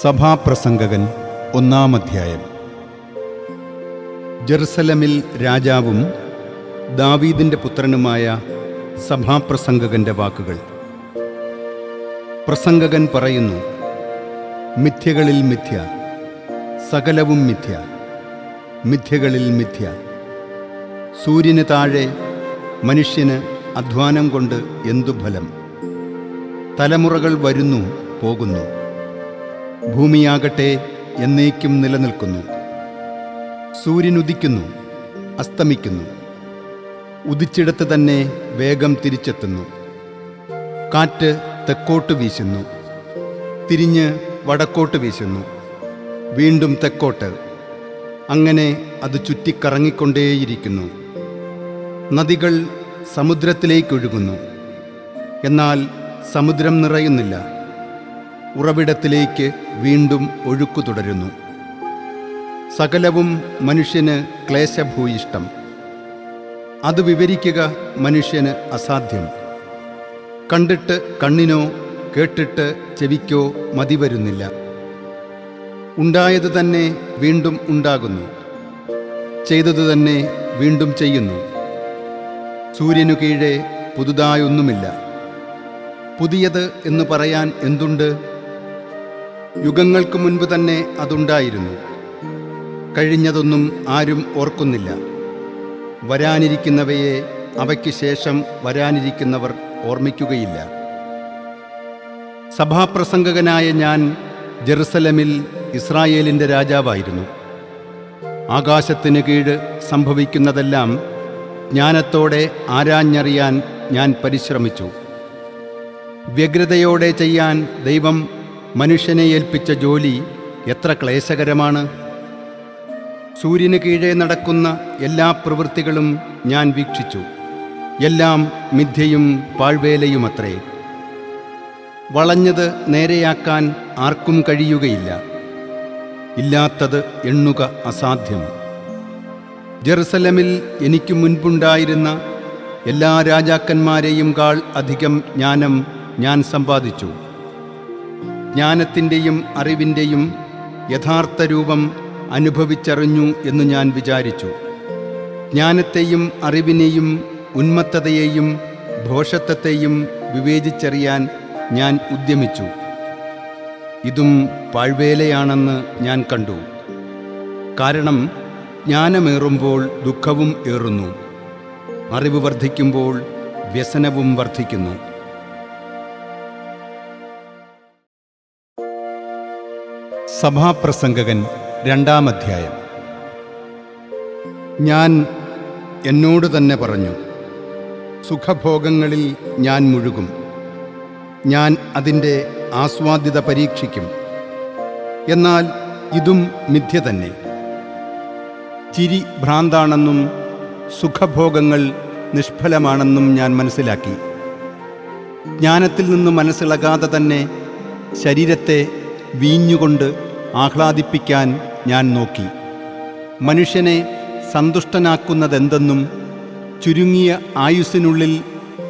സഭാപ്രസംഗകൻ ഒന്നാം അധ്യായം ജെറുസലമിൽ രാജാവും ദാവീദിന്റെ പുത്രനുമായ സഭാപ്രസംഗകന്റെ വാക്കുകൾ. പ്രസംഗകൻ പറയുന്നു മിഥ്യകളിൽ മിഥ്യ സകലവും മിഥ്യ മിഥ്യകളിൽ മിഥ്യ. സൂര്യന് താഴെ മനുഷ്യന് അധ്വാനം കൊണ്ട് എന്തു ഫലം? തലമുറകൾ വരുന്നു പോകുന്നു. ഭൂമിയാകട്ടെ എന്നേക്കും നിലനിൽക്കുന്നു. സൂര്യൻ ഉദിക്കുന്നു അസ്തമിക്കുന്നു. ഉദിച്ചിടത്ത് തന്നെ വേഗം തിരിച്ചെത്തുന്നു. കാറ്റ് തെക്കോട്ട് വീശുന്നു. തിരിഞ്ഞ് വടക്കോട്ട് വീശുന്നു. വീണ്ടും തെക്കോട്ട്. അങ്ങനെ അത് ചുറ്റിക്കറങ്ങിക്കൊണ്ടേയിരിക്കുന്നു. നദികൾ സമുദ്രത്തിലേക്കൊഴുകുന്നു എന്നാൽ സമുദ്രം നിറയുന്നില്ല. ഉറവിടത്തിലേക്ക് വീണ്ടും ഒഴുക്കു തുടരുന്നു. സകലവും മനുഷ്യന് ക്ലേശഭൂയിഷ്ടം. അത് വിവരിക്കുക മനുഷ്യന് അസാധ്യം. കണ്ടിട്ട് കണ്ണിനോ കേട്ടിട്ട് ചെവിക്കോ മതി വരുന്നില്ല ഉണ്ടായത് തന്നെ വീണ്ടും ഉണ്ടാകുന്നു. ചെയ്തത് തന്നെ വീണ്ടും ചെയ്യുന്നു. സൂര്യനു കീഴെ പുതുതായൊന്നുമില്ല. പുതിയത് എന്ന് പറയാൻ എന്തുണ്ട്? യുഗങ്ങൾക്ക് മുൻപ് തന്നെ അതുണ്ടായിരുന്നു. കഴിഞ്ഞതൊന്നും ആരും ഓർക്കുന്നില്ല. വരാനിരിക്കുന്നവയെ അവയ്ക്ക് ശേഷം വരാനിരിക്കുന്നവർ ഓർമ്മിക്കുകയില്ല. സഭാപ്രസംഗകനായ ഞാൻ ജെറുസലമിൽ ഇസ്രായേലിന്റെ രാജാവായിരുന്നു. ആകാശത്തിന് കീഴ് സംഭവിക്കുന്നതെല്ലാം ജ്ഞാനത്തോടെ ആരാഞ്ഞറിയാൻ ഞാൻ പരിശ്രമിച്ചു. വ്യഗ്രതയോടെ ചെയ്യാൻ ദൈവം മനുഷ്യനെ ഏൽപ്പിച്ച ജോലി എത്ര ക്ലേശകരമാണ്. സൂര്യന് കീഴേ നടക്കുന്ന എല്ലാ പ്രവൃത്തികളും ഞാൻ വീക്ഷിച്ചു. എല്ലാം മിഥ്യയും പാഴ്വേലയുമത്രേ. വളഞ്ഞത് നേരെയാക്കാൻ ആർക്കും കഴിയുകയില്ല. ഇല്ലാത്തത് എണ്ണുക അസാധ്യം. ജെറുസലമിൽ എനിക്ക് മുൻപുണ്ടായിരുന്ന എല്ലാ രാജാക്കന്മാരെയും കാൾ അധികം ജ്ഞാനം ഞാൻ സമ്പാദിച്ചു. ജ്ഞാനത്തിന്റെയും അറിവിന്റെയും യഥാർത്ഥ രൂപം അനുഭവിച്ചറിഞ്ഞു എന്ന് ഞാൻ വിചാരിച്ചു. ജ്ഞാനത്തെയും അറിവിനെയും ഉന്മത്തതയെയും ഭോഷത്വത്തെയും വിവേചിച്ചറിയാൻ ഞാൻ ഉദ്യമിച്ചു. ഇതും പാഴ്വേലയാണെന്ന് ഞാൻ കണ്ടു. കാരണം ജ്ഞാനമേറുമ്പോൾ ദുഃഖവും ഏറുന്നു. അറിവ് വർദ്ധിക്കുമ്പോൾ വ്യസനവും വർദ്ധിക്കുന്നു. സഭാപ്രസംഗകൻ രണ്ടാം അധ്യായം. ഞാൻ എന്നോട് തന്നെ പറഞ്ഞു സുഖഭോഗങ്ങളിൽ ഞാൻ മുഴുകും. ഞാൻ അതിന്റെ ആസ്വാദ്യത പരീക്ഷിക്കും. എന്നാൽ ഇതും മിഥ്യ തന്നെ. ചിരി ഭ്രാന്താണെന്നും സുഖഭോഗങ്ങൾ നിഷ്ഫലമാണെന്നും ഞാൻ മനസ്സിലാക്കി. ജ്ഞാനത്തിൽ നിന്ന് മനസ്സിളകാതെ തന്നെ ശരീരത്തെ വീഞ്ഞുകൊണ്ട് ആഹ്ലാദിപ്പിക്കാൻ ഞാൻ നോക്കി. മനുഷ്യനെ സന്തുഷ്ടനാക്കുന്നതെന്തെന്നും ചുരുങ്ങിയ ആയുസ്സിനുള്ളിൽ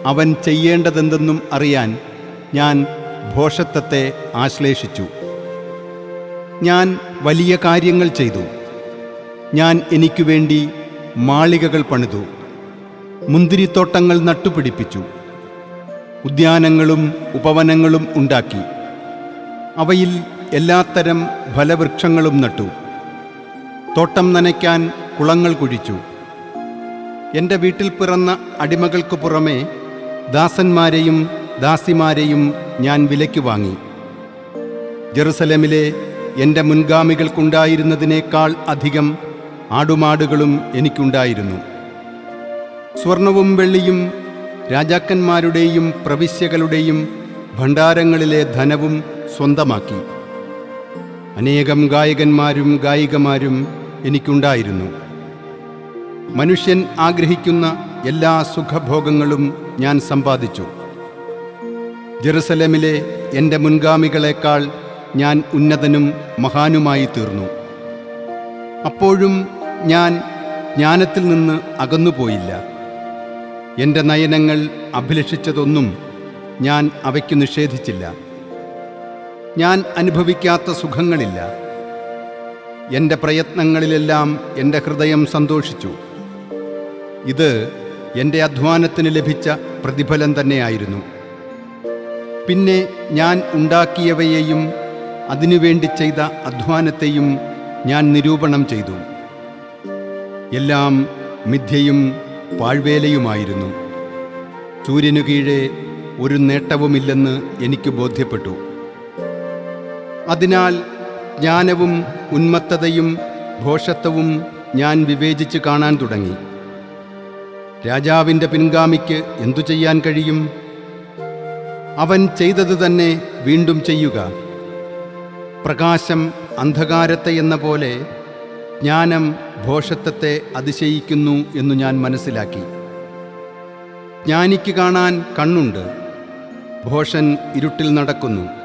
അവൻ ചെയ്യേണ്ടതെന്തെന്നും അറിയാൻ ഞാൻ ഭോഷത്വത്തെ ആശ്ലേഷിച്ചു. ഞാൻ വലിയ കാര്യങ്ങൾ ചെയ്തു. ഞാൻ എനിക്കു വേണ്ടി മാളികകൾ പണിതു. മുന്തിരിത്തോട്ടങ്ങൾ നട്ടുപിടിപ്പിച്ചു. ഉദ്യാനങ്ങളും ഉപവനങ്ങളും ഉണ്ടാക്കി. അവയിൽ എല്ലാത്തരം ഫലവൃക്ഷങ്ങളും നട്ടു. തോട്ടം നനയ്ക്കാൻ കുളങ്ങൾ കുഴിച്ചു. എന്റെ വീട്ടിൽ പിറന്ന അടിമകൾക്ക് പുറമേ ദാസന്മാരെയും ദാസിമാരെയും ഞാൻ വിലയ്ക്ക് വാങ്ങി. ജെറുസലേമിലെ എന്റെ മുൻഗാമികൾക്കുണ്ടായിരുന്നതിനേക്കാൾ അധികം ആടുമാടുകളും എനിക്കുണ്ടായിരുന്നു. സ്വർണവും വെള്ളിയും രാജാക്കന്മാരുടെയും പ്രവിശ്യകളുടെയും ഭണ്ഡാരങ്ങളിലെ ധനവും സ്വന്തമാക്കി. അനേകം ഗായകന്മാരും ഗായികമാരും എനിക്കുണ്ടായിരുന്നു. മനുഷ്യൻ ആഗ്രഹിക്കുന്ന എല്ലാ സുഖഭോഗങ്ങളും ഞാൻ സമ്പാദിച്ചു. ജെറുസലമിലെ എന്റെ മുൻഗാമികളെക്കാൾ ഞാൻ ഉന്നതനും മഹാനുമായി തീർന്നു. അപ്പോഴും ഞാൻ ജ്ഞാനത്തിൽ നിന്ന് അകന്നുപോയില്ല. എന്റെ നയനങ്ങൾ അഭിലഷിച്ചതൊന്നും ഞാൻ അവയ്ക്ക് നിഷേധിച്ചില്ല. ഞാൻ അനുഭവിക്കാത്ത സുഖങ്ങളില്ല. എന്റെ പ്രയത്നങ്ങളിലെല്ലാം എന്റെ ഹൃദയം സന്തോഷിച്ചു. ഇത് എന്റെ അധ്വാനത്തിന് ലഭിച്ച പ്രതിഫലം തന്നെയായിരുന്നു. പിന്നെ ഞാൻ ഉണ്ടാക്കിയവയെയും അതിനുവേണ്ടി ചെയ്ത അധ്വാനത്തെയും ഞാൻ നിരൂപണം ചെയ്തു. എല്ലാം മിഥ്യയും പാഴ്വേലയുമായിരുന്നു. സൂര്യനു കീഴെ ഒരു നേട്ടവുമില്ലെന്ന് എനിക്ക് ബോധ്യപ്പെട്ടു. അതിനാൽ ജ്ഞാനവും ഉന്മത്തതയും ഘോഷത്വവും ഞാൻ വിവേചിച്ച് കാണാൻ തുടങ്ങി. രാജാവിന്റെ പിൻഗാമിക്ക് എന്തു ചെയ്യാൻ കഴിയും? അവൻ ചെയ്തത് തന്നെ വീണ്ടും ചെയ്യുക. പ്രകാശം അന്ധകാരത്തെ എന്ന പോലെ ജ്ഞാനം ഭോഷത്വത്തെ അതിശയിക്കുന്നു എന്നു ഞാൻ മനസ്സിലാക്കി. ജ്ഞാനിക്ക് കാണാൻ കണ്ണുണ്ട്. ഘോഷൻ ഇരുട്ടിൽ നടക്കുന്നു.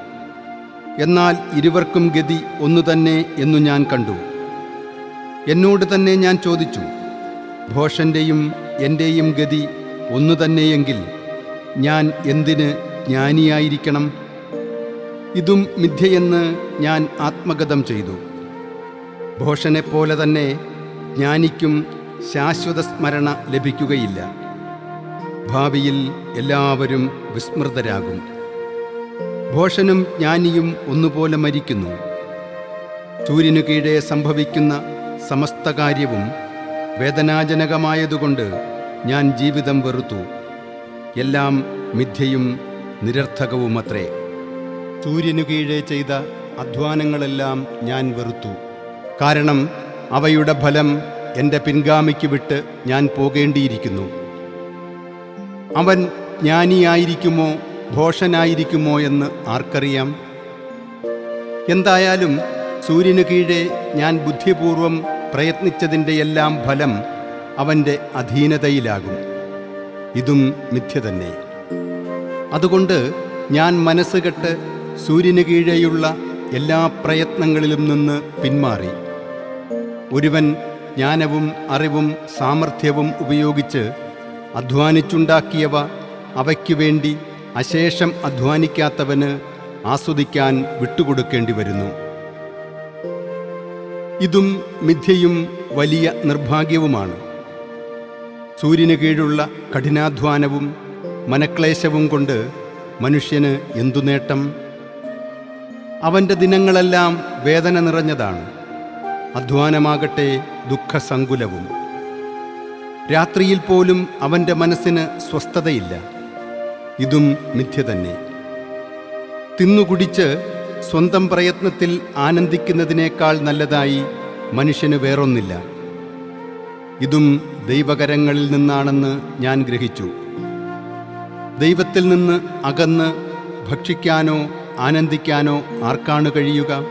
എന്നാൽ ഇരുവർക്കും ഗതി ഒന്നു തന്നെ എന്നു ഞാൻ കണ്ടു. എന്നോട് തന്നെ ഞാൻ ചോദിച്ചു ഭോഷന്റെയും എന്റെയും ഗതി ഒന്നു തന്നെയെങ്കിൽ ഞാൻ എന്തിന് ജ്ഞാനിയായിരിക്കണം? ഇതും മിഥ്യയെന്ന് ഞാൻ ആത്മഗതം ചെയ്തു. ഭോഷനെപ്പോലെ തന്നെ ജ്ഞാനിക്കും ശാശ്വത സ്മരണ ലഭിക്കുകയില്ല. ഭാവിയിൽ എല്ലാവരും വിസ്മൃതരാകും. ഭോഷനും ജ്ഞാനിയും ഒന്നുപോലെ മരിക്കുന്നു. സൂര്യനു കീഴെ സംഭവിക്കുന്ന സമസ്ത കാര്യവും വേദനാജനകമായതുകൊണ്ട് ഞാൻ ജീവിതം വെറുത്തു. എല്ലാം മിഥ്യയും നിരർത്ഥകവുമത്രേ. സൂര്യനു കീഴെ ചെയ്ത അധ്വാനങ്ങളെല്ലാം ഞാൻ വെറുത്തു. കാരണം അവയുടെ ഫലം എന്റെ പിൻഗാമിക്ക് വിട്ട് ഞാൻ പോകേണ്ടിയിരിക്കുന്നു. അവൻ ജ്ഞാനിയായിരിക്കുമോ ഭോഷനായിരിക്കുമോ എന്ന് ആർക്കറിയാം? എന്തായാലും സൂര്യനു കീഴെ ഞാൻ ബുദ്ധിപൂർവം പ്രയത്നിച്ചതിന്റെ എല്ലാം ഫലം അവന്റെ അധീനതയിലാകും. ഇതും മിഥ്യ തന്നെ. അതുകൊണ്ട് ഞാൻ മനസ്സുകെട്ട് സൂര്യനു കീഴെയുള്ള എല്ലാ പ്രയത്നങ്ങളിലും നിന്ന് പിന്മാറി. ഒരുവൻ ജ്ഞാനവും അറിവും സാമർഥ്യവും ഉപയോഗിച്ച് അധ്വാനിച്ചുണ്ടാക്കിയവ അവയ്ക്കു വേണ്ടി അശേഷം അധ്വാനിക്കാത്തവന് ആസ്വദിക്കാൻ വിട്ടുകൊടുക്കേണ്ടി വരുന്നു. ഇതും മിഥ്യയും വലിയ നിർഭാഗ്യവുമാണ്. സൂര്യന് കീഴുള്ള കഠിനാധ്വാനവും മനക്ലേശവും കൊണ്ട് മനുഷ്യന് എന്തു നേട്ടം? അവന്റെ ദിനങ്ങളെല്ലാം വേദന നിറഞ്ഞതാണ്. അധ്വാനമാകട്ടെ ദുഃഖസങ്കുലവും. രാത്രിയിൽ പോലും അവന്റെ മനസ്സിന് സ്വസ്ഥതയില്ല. ഇതും മിഥ്യ തന്നെ. തിന്നുകുടിച്ച് സ്വന്തം പ്രയത്നത്തിൽ ആനന്ദിക്കുന്നതിനേക്കാൾ നല്ലതായി മനുഷ്യന് വേറൊന്നില്ല. ഇതും ദൈവകരങ്ങളിൽ നിന്നാണെന്ന് ഞാൻ ഗ്രഹിച്ചു. ദൈവത്തിൽ നിന്ന് അകന്ന് ഭക്ഷിക്കാനോ ആനന്ദിക്കാനോ ആർക്കാണ് കഴിയുക?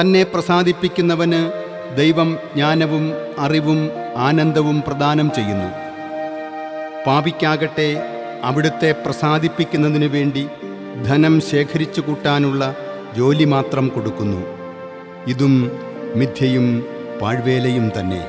തന്നെ പ്രസാദിപ്പിക്കുന്നവന് ദൈവം ജ്ഞാനവും അറിവും ആനന്ദവും പ്രദാനം ചെയ്യുന്നു. പാപിക്കാകട്ടെ അവിടുത്തെ പ്രസാദിപ്പിക്കുന്നതിനു വേണ്ടി ധനം ശേഖരിച്ചു കൂട്ടാനുള്ള ജോലി മാത്രം കൊടുക്കുന്നു. ഇതും മിഥ്യയും പാഴ്വേലയും തന്നെ.